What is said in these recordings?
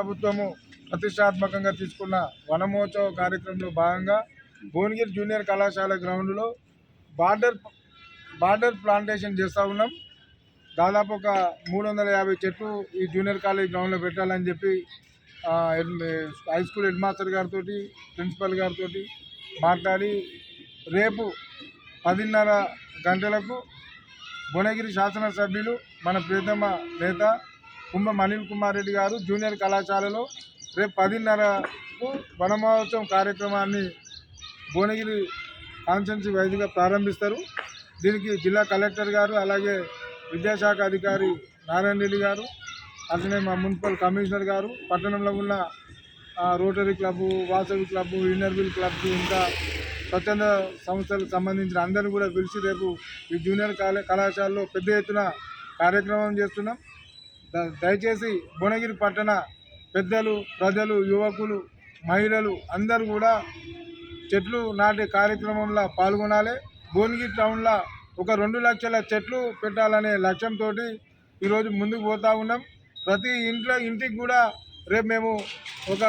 ప్రభుత్వము ప్రతిష్టాత్మకంగా తీసుకున్న వనమహోత్సవ కార్యక్రమంలో భాగంగా భువనగిరి జూనియర్ కళాశాల గ్రౌండ్లో బార్డర్ బార్డర్ ప్లాంటేషన్ చేస్తూ ఉన్నాం. దాదాపు ఒక మూడు వందల యాభై చెట్లు ఈ జూనియర్ కాలేజ్ గ్రౌండ్లో పెట్టాలని చెప్పి హై స్కూల్ హెడ్ మాస్టర్ గారితో ప్రిన్సిపల్ గారితో మాట్లాడి రేపు పదిన్నర గంటలకు భువనగిరి శాసనసభ్యులు మన ప్రియతమ నేత కుంభం అనిల్ కుమార్ రెడ్డి గారు జూనియర్ కళాశాలలో రేపు పదిన్నరకు వనమహోత్సవం కార్యక్రమాన్ని భువనగిరి కాన్స్టెన్సీ వైద్యుగా ప్రారంభిస్తారు. దీనికి జిల్లా కలెక్టర్ గారు అలాగే విద్యాశాఖ అధికారి నారాయణ రెడ్డి గారు అట్లనే మా మున్సిపల్ కమిషనర్ గారు పట్టణంలో ఉన్న rotary club Vasavi club inner wheel club ఇంకా స్వచ్ఛంద సంస్థలకు సంబంధించిన అందరూ కూడా పిలిచి రేపు ఈ జూనియర్ కాలే కళాశాలలో పెద్ద ఎత్తున కార్యక్రమం చేస్తున్నాం. దయచేసి భువనగిరి పట్టణ పెద్దలు ప్రజలు యువకులు మహిళలు అందరూ కూడా చెట్లు నాటే కార్యక్రమంలో పాల్గొనాలి. భువనగిరి టౌన్లో ఒక రెండు లక్షల చెట్లు పెట్టాలనే లక్ష్యంతో ఈరోజు ముందుకు పోతా ఉన్నాం. ప్రతి ఇంట్లో ఇంటికి కూడా రేపు మేము ఒక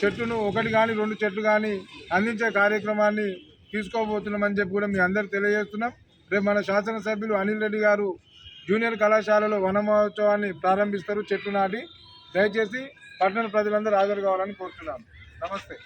చెట్టును ఒకటి కానీ రెండు చెట్లు కానీ అందించే కార్యక్రమాన్ని తీసుకోబోతున్నామని చెప్పి కూడా మీ అందరికి తెలియజేస్తున్నాం. రేపు మన శాసనసభ్యులు అనిల్ రెడ్డి గారు జూనియర్ కళాశాలలో వన మహోత్సవాన్ని ప్రారంభిస్తారు చెట్లు నాటి. దయచేసి పట్టణ ప్రజలందరూ హాజరు కావాలని కోరుతున్నాం. నమస్తే.